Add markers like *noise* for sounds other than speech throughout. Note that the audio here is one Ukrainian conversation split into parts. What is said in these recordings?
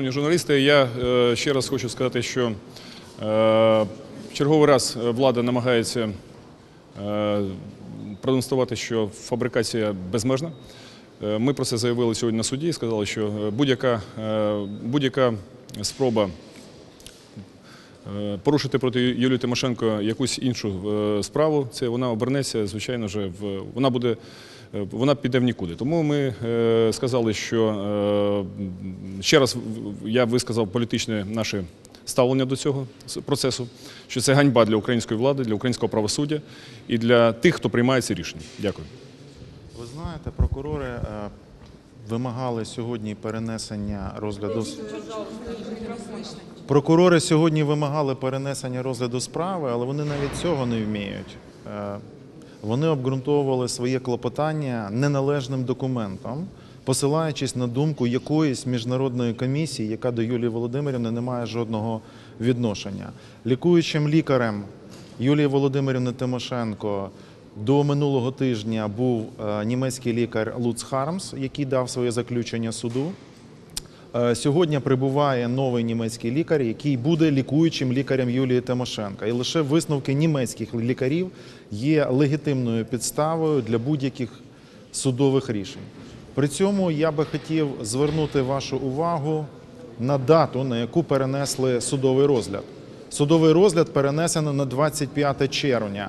Журналісти, я е, ще раз хочу сказати, що е, в черговий раз е, влада намагається е, продемонструвати, що фабрикація безмежна. Е, Ми про це заявили сьогодні на суді і сказали, що е, будь-яка е, будь-яка спроба е, порушити проти Юлії Тимошенко якусь іншу е, справу, це вона обернеться, звичайно ж, в вона буде. Е, Вона піде в нікуди. Тому ми е, сказали, що е, ще раз я висказав політичне наше ставлення до цього процесу, що це ганьба для української влади, для українського правосуддя і для тих, хто приймає ці рішення. Дякую. Ви знаєте, прокурори вимагали сьогодні перенесення розгляду. Прокурори сьогодні вимагали перенесення розгляду справи, але вони навіть цього не вміють. Вони обґрунтовували своє клопотання неналежним документом, посилаючись на думку якоїсь міжнародної комісії, яка до Юлії Володимирівни не має жодного відношення. Лікуючим лікарем Юлії Володимирівни Тимошенко до минулого тижня був е, німецький лікар Луц Хармс, який дав своє заключення суду. Е, Сьогодні прибуває новий німецький лікар, який буде лікуючим лікарем Юлії Тимошенка. І лише висновки німецьких лікарів є легітимною підставою для будь-яких судових рішень. При цьому я би хотів звернути вашу увагу на дату, на яку перенесли судовий розгляд. Судовий розгляд перенесено на 25 червня.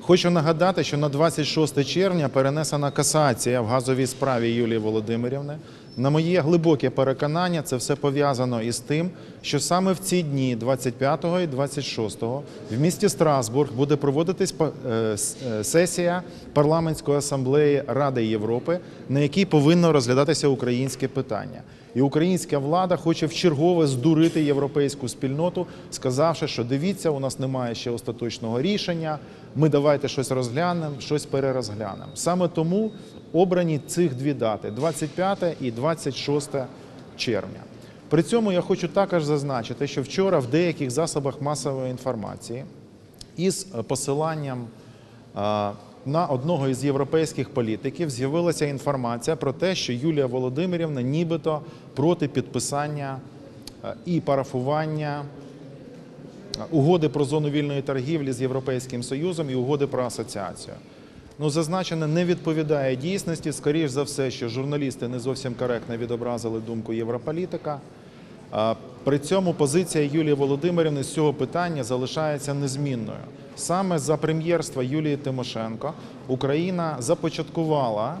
Хочу нагадати, що на 26 червня перенесена касація в газовій справі Юлії Володимирівни. На моє глибоке переконання, це все пов'язано із тим, що саме в ці дні, 25 і 26, в місті Страсбург буде проводитись е, е, сесія парламентської асамблеї Ради Європи, на якій повинно розглядатися українське питання. І українська влада хоче вчергове здурити європейську спільноту, сказавши, що дивіться, у нас немає ще остаточного рішення. Ми давайте щось розглянемо, щось перерозглянемо. Саме тому обрані цих дві дати: 25 і 26 червня. При цьому я хочу також зазначити, що вчора в деяких засобах масової інформації із посиланням е, на одного із європейських політиків з'явилася інформація про те, що Юлія Володимирівна нібито проти підписання е, і парафування е, угоди про зону вільної торгівлі з Європейським Союзом і угоди про асоціацію. Ну, зазначене не відповідає дійсності. Скоріш за все, що журналісти не зовсім коректно відобразили думку європолітика. При цьому позиція Юлії Володимирівни з цього питання залишається незмінною. Саме за прем'єрства Юлії Тимошенко Україна започаткувала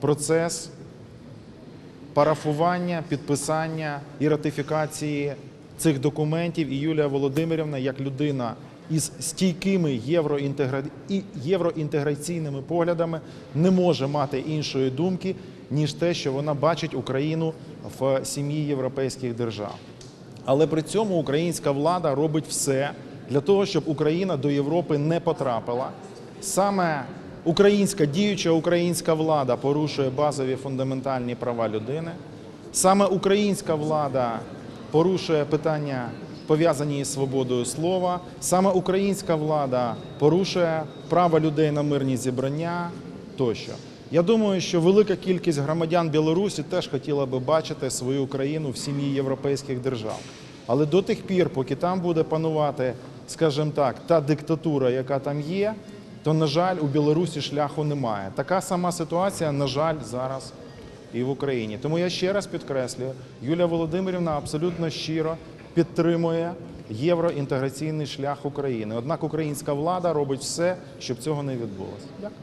процес парафування, підписання і ратифікації цих документів. І Юлія Володимирівна, як людина із стійкими євроінтеграційними поглядами, не може мати іншої думки, ніж те, що вона бачить Україну в сім'ї європейських держав. Але при цьому українська влада робить все для того, щоб Україна до Європи не потрапила. Саме українська діюча українська влада порушує базові фундаментальні права людини. Саме українська влада порушує питання, пов'язані із свободою слова. Саме українська влада порушує право людей на мирні зібрання тощо. Я думаю, що велика кількість громадян Білорусі теж хотіла би бачити свою країну в сім'ї європейських держав. Але до тих пір, поки там буде панувати, скажімо так, та диктатура, яка там є, то, на жаль, у Білорусі шляху немає. Така сама ситуація, на жаль, зараз і в Україні. Тому я ще раз підкреслюю, Юлія Володимирівна абсолютно щиро підтримує євроінтеграційний шлях України. Однак українська влада робить все, щоб цього не відбулося. Дякую.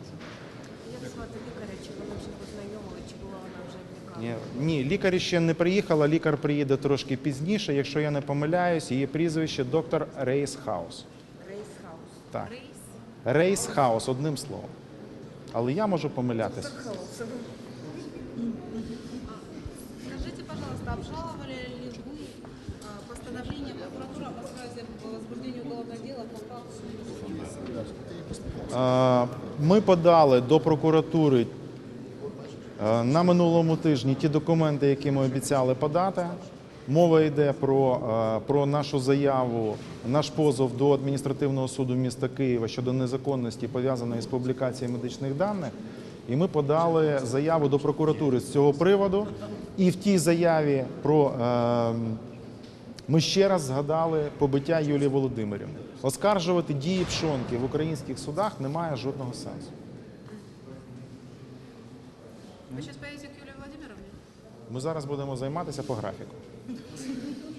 Як звати лікаря, чи вона вже познайомила, чи була вона вже в лікарні? Ні, ні, лікар ще не приїхала. Лікар приїде трошки пізніше. Якщо я не помиляюсь, її прізвище доктор Рейс Хаус. Рейс Хаус. Так. Рейс Рейс Хаус, одним словом. Але я можу помилятися. Хаус. Скажите, пожалуйста, обжаловали ли вы а, постановление прокуратуры о возбра- возбуждении уголовного дела по факту Ми подали до прокуратури на минулому тижні ті документи, які ми обіцяли подати. Мова йде про, е, про нашу заяву, наш позов до адміністративного суду міста Києва щодо незаконності пов'язаної з публікацією медичних даних. І ми подали заяву до прокуратури з цього приводу. І в тій заяві про е, ми ще раз згадали побиття Юлії Володимирівни. Оскаржувати дії пшонки в українських судах немає жодного сенсу. Сейчас поедете к Юлії Владимировне? Ми зараз будемо займатися по графіку. *laughs*